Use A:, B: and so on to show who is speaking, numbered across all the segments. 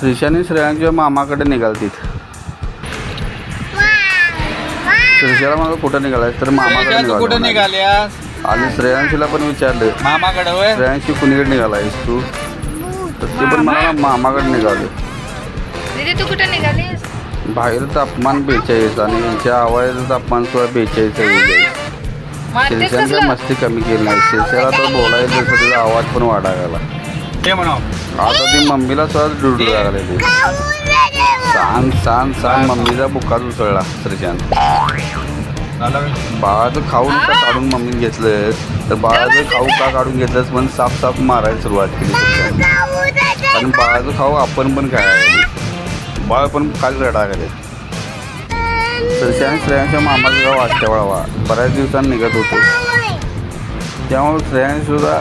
A: श्रीशाने श्रेयांच्या मामाकडे निघालतीत. श्रीशाला मला कुठं निघालाय तर मामाकडे
B: तू कुठं
A: निघाला
B: निघाल्यास?
A: आणि श्रेयांशीला पण विचारलं
B: मामाकडे
A: श्रेयांशी कुणीकडे निघालायस तू? तर ते पण मला मामाकडे निघाले.
C: दीदी तू कुठे निघालीस?
A: बाहेर तापमान बेचाळीस आणि यांच्या आवाजाचं तापमान सुद्धा बेचाळीस आहे.
C: मारतेस कसलं?
A: मस्ती कमी केली. नाही शिरशाला तर बोलायचं त्याचा आवाज पण वाढायला
B: ते म्हणा
A: आता ती मम्मीला सुद्धा डुडू लागलेली सांग सांग सांग मम्मीचा बुक्का उसळला श्रीशांत? बाळाचं खाऊन का काढून मम्मीने घेतलं तर बाळाचं खाऊ का काढून घेतलंस म्हणून साफ साफ मारायला सुरुवात केली. आणि बाळाचं खाऊ आपण पण काय बाळ पण खाली रडा गेले श्रेयाने श्रेयांच्या मामाचं गाव वाटत्या वळावा बऱ्याच दिवसांनी निघत होतो. त्यामुळे श्रेयाने सुद्धा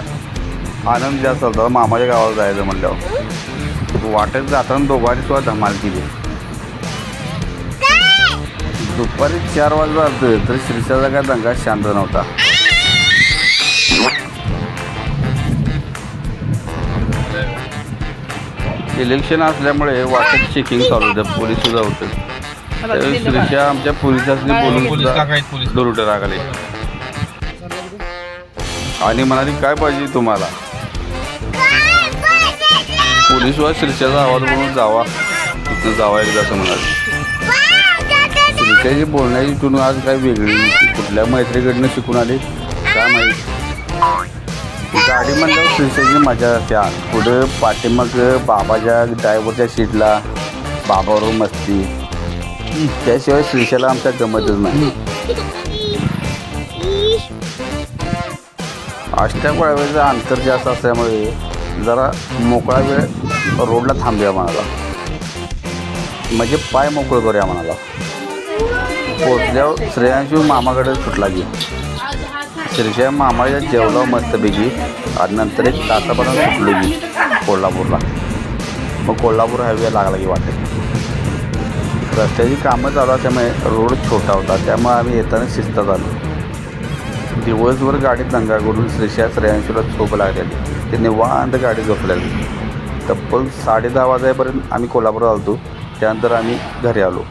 A: आनंद जास्त होता. मामाच्या गावाला जायचं म्हटल्यावर वाटेत जाताना दोघांनी सुद्धा धमाल केली. दुपारी चार वाजता आलतं तर श्रीशाचा काय दंगा शांत नव्हता. इलेक्शन असल्यामुळे वाटेत चेकिंग चालू होतं. पोलीस सुद्धा होते. त्यावेळी श्रीशा आमच्या पोलिसांनी बोलून
B: पोलीस
A: सुद्धा दुरुटे रागले आणि म्हणाली काय पाहिजे तुम्हाला? पोलीस वा श्रीशाचा आवाज म्हणून जावा. तिथं जावा एकदा असं म्हणाले. बोलण्याची टून आज काय वेगळी कुठल्या मैत्रीकडनं शिकून आली? काय माहीत? गाडी म्हणल्यावर श्रीशाची मजा असते. पुढं पाठीमाग बाबाच्या ड्रायव्हरच्या सीटला बाबावर मस्ती. त्याशिवाय श्रीशाला आमच्या गमतच नाही. अष्टक वळवायचं अंतर जास्त असल्यामुळे जरा मोकळा वेळ रोडला थांबूया म्हणाला. म्हणजे पाय मोकळं करूया म्हणाला. पोचल्यावर श्रेयांशी मामाकडे सुटला की. श्रीशा मामाच्या जेवला मस्तपैकी. आणि नंतर एक तासापर्यंत सुटलो की कोल्हापूरला. मग कोल्हापूर हायवे लागला की वाटेत. रस्त्याची कामं चालू त्यामुळे रोड छोटा होता. त्यामुळे आम्ही येताना शिस्त झालो दिवसभर गाडीत दंगा करून श्रीशा श्रेयांशीला झोप लागलेली. ते निवांत गाडी झोपलेली. तब्बल साडे दहा वाजेपर्यंत आम्ही कोल्हापूरात आलो त्यानंतर आम्ही घरी आलो.